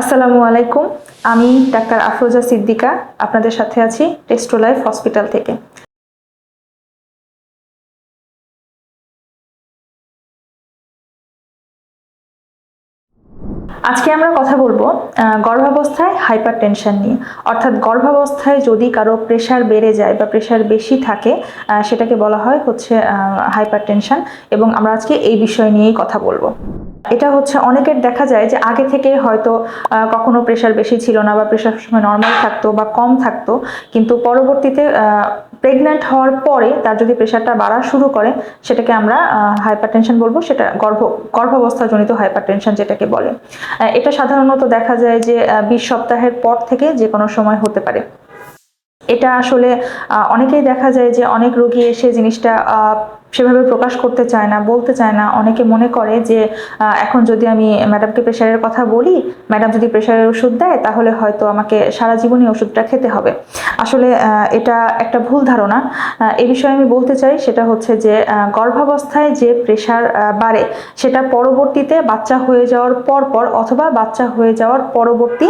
আসসালামু আলাইকুম। আমি ডাক্তার আফরোজা সিদ্দিকা, আপনাদের সাথে আছি টেস্টো লাইফ হসপিটাল থেকে। আজকে আমরা কথা বলব গর্ভাবস্থায় হাইপার টেনশন নিয়ে। অর্থাৎ গর্ভাবস্থায় যদি কারও প্রেশার বেড়ে যায় বা প্রেশার বেশি থাকে সেটাকে বলা হয় হচ্ছে হাইপার টেনশন এবং আমরা আজকে এই বিষয় নিয়েই কথা বলব। এটা হচ্ছে অনেকের দেখা যায় যে আগে থেকে হয়তো কখনো প্রেশার বেশি ছিল না বা প্রেশার সময় নর্মাল থাকতো বা কম থাকতো। কিন্তু পরবর্তীতে প্রেগন্যান্ট হওয়ার পরে তার যদি প্রেশারটা বাড়া শুরু করে, সেটাকে আমরা হাইপার টেনশন বলব, সেটা গর্ভ, গর্ভাবস্থাজনিত হাইপার টেনশন যেটাকে বলে। এটা সাধারণত দেখা যায় যে বিশ সপ্তাহের পর থেকে যে কোনো সময় হতে পারে। এটা আসলে অনেকেই দেখা যায় যে অনেক রোগী এসে জিনিসটা সেভাবে প্রকাশ করতে চায় না, বলতে চায় না। অনেকে মনে করে যে এখন যদি আমি ম্যাডামকে প্রেশারের কথা বলি ম্যাডাম যদি প্রেশারের ওষুধ দেয়, তাহলে হয়তো আমাকে সারা জীবনই ওষুধটা খেতে হবে। আসলে এটা একটা ভুল ধারণা। এ বিষয়ে আমি বলতে চাই, সেটা হচ্ছে যে গর্ভাবস্থায় যে প্রেশার বাড়ে, সেটা পরবর্তীতে বাচ্চা হয়ে যাওয়ার পর পর অথবা বাচ্চা হয়ে যাওয়ার পরবর্তী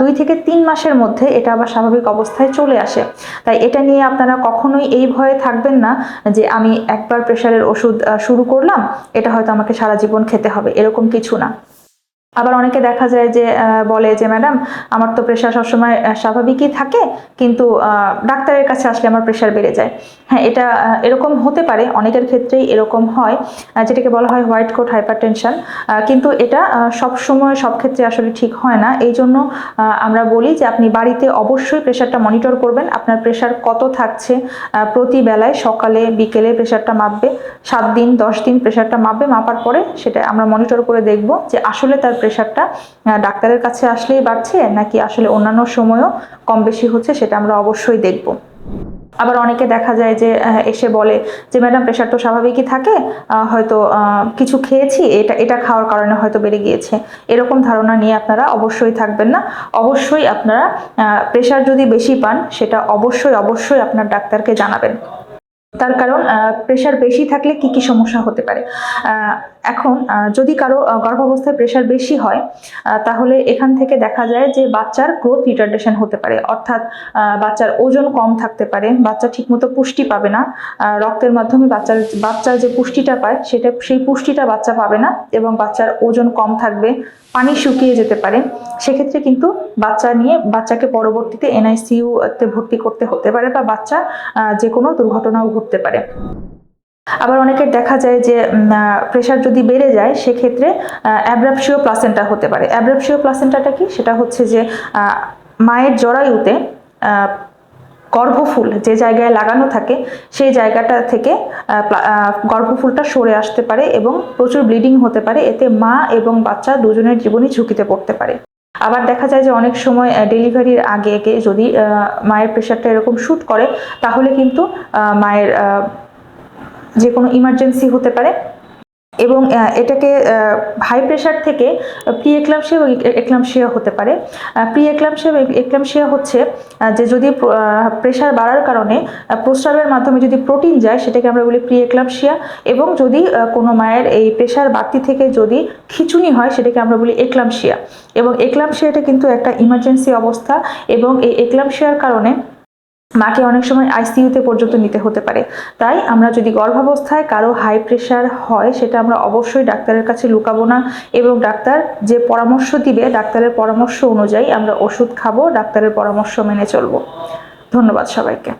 দুই থেকে তিন মাসের মধ্যে এটা আবার স্বাভাবিক অবস্থায় চলে আসে। তাই এটা নিয়ে আপনারা কখনোই এই ভয়ে থাকবেন না যে, আমি একবার প্রেশারের ওষুধ শুরু করলাম, এটা হয়তো আমাকে সারা জীবন খেতে হবে, এরকম কিছু না। আবার অনেকে দেখা যায় যে বলে যে, ম্যাডাম, আমার তো প্রেশার সবসময় স্বাভাবিকই থাকে, কিন্তু ডাক্তারের কাছে আসলে আমার প্রেশার বেড়ে যায়। হ্যাঁ এটা এরকম হতে পারে, অনেকের ক্ষেত্রেই এরকম হয় যেটাকে বলা হয় হোয়াইট কোট হাইপার টেনশন কিন্তু এটা সব সময় সব ক্ষেত্রে আসলে ঠিক হয় না। এই জন্য আমরা বলি যে, আপনি বাড়িতে অবশ্যই প্রেশারটা মনিটর করবেন। আপনার প্রেশার কত থাকছে প্রতি বেলায় সকালে, বিকেলে প্রেশারটা মাপবে, সাত দিন, দশ দিন প্রেশারটা মাপবে, মাপার পরে সেটা আমরা মনিটর করে দেখব যে, আসলে তার প্রেশারটা ডাক্তারের কাছে আসলেই বাড়ছে, নাকি আসলে অন্যান্য সময়ও কম বেশি হচ্ছে সেটা আমরা অবশ্যই দেখব। আবার অনেকে দেখা যায় যে এসে বলে যে, ম্যাডাম প্রেশার তো স্বাভাবিকই থাকে হয়তো কিছু খেয়েছি, এটা এটা খাওয়ার কারণে হয়তো বেড়ে গিয়েছে। এরকম ধারণা নিয়ে আপনারা অবশ্যই থাকবেন না। অবশ্যই আপনারা প্রেশার যদি বেশি পান, সেটা অবশ্যই অবশ্যই আপনার ডাক্তারকে জানাবেন। তার কারণ প্রেশার বেশি থাকলে কি কি সমস্যা হতে পারে? এখন যদি কারও গর্ভাবস্থায় প্রেশার বেশি হয় তাহলে এখান থেকে দেখা যায় যে বাচ্চার গ্রোথ রিটার্ডেশন হতে পারে। অর্থাৎ বাচ্চার ওজন কম থাকতে পারে, বাচ্চা ঠিকমতো পুষ্টি পাবে না রক্তের মাধ্যমে বাচ্চার বাচ্চার যে পুষ্টিটা পায়, সেটা, সেই পুষ্টিটা বাচ্চা পাবে না এবং বাচ্চার ওজন কম থাকবে, পানি শুকিয়ে যেতে পারে। সেক্ষেত্রে কিন্তু বাচ্চা নিয়ে, বাচ্চাকে পরবর্তীতে এনআইসিইউ তে ভর্তি করতে হতে পারে বা বাচ্চা যে কোনো দুর্ঘটনাও ঘটতে পারে। আবার অনেকের দেখা যায় যে প্রেশার যদি বেড়ে যায়, সেক্ষেত্রে অ্যাব্রাপসিও প্লাসেন্টা হতে পারে। অ্যাব্রাপসিও প্লাসেন্টাটা কি? সেটা হচ্ছে যে মায়ের জরায়ুতে গর্ভফুল যে জায়গায় লাগানো থাকে, সেই জায়গাটা থেকে গর্ভফুলটা সরে আসতে পারে এবং প্রচুর ব্লিডিং হতে পারে। এতে মা এবং বাচ্চা দুজনের জীবনই ঝুঁকিতে পড়তে পারে। আবার দেখা যায় যে, অনেক সময় ডেলিভারির আগে আগে যদি মায়ের প্রেশারটা এরকম শ্যুট করে, তাহলে কিন্তু মায়ের যে কোনো ইমার্জেন্সি হতে পারে। এবং এটাকে হাই প্রেশার থেকে প্রি এক্লামশিয়া এবং এক্লামশিয়া হতে পারে। প্রি এক্লামশিয়া এক্লামশিয়া হচ্ছে যে যদি প্রেশার বাড়ার কারণে প্রস্রাবের মাধ্যমে যদি প্রোটিন যায়, সেটাকে আমরা বলি প্রি এক্লামশিয়া এবং যদি কোনো মায়ের এই প্রেশার বাড়তি থেকে যদি খিচুনি হয়, সেটাকে আমরা বলি এক্লামশিয়া এবং এক্লামশিয়াটা কিন্তু একটা ইমার্জেন্সি অবস্থা এবং এই এক্লামশিয়ার কারণে মাকে অনেক সময় আইসিইউতে পর্যন্ত নিতে হতে পারে। তাই আমরা যদি গর্ভাবস্থায় কারও হাই প্রেশার হয়, সেটা আমরা অবশ্যই ডাক্তারের কাছে লুকাবো না এবং ডাক্তার যে পরামর্শ দিবে, ডাক্তারের পরামর্শ অনুযায়ী আমরা ওষুধ খাব, ডাক্তারের পরামর্শ মেনে চলবো। ধন্যবাদ সবাইকে।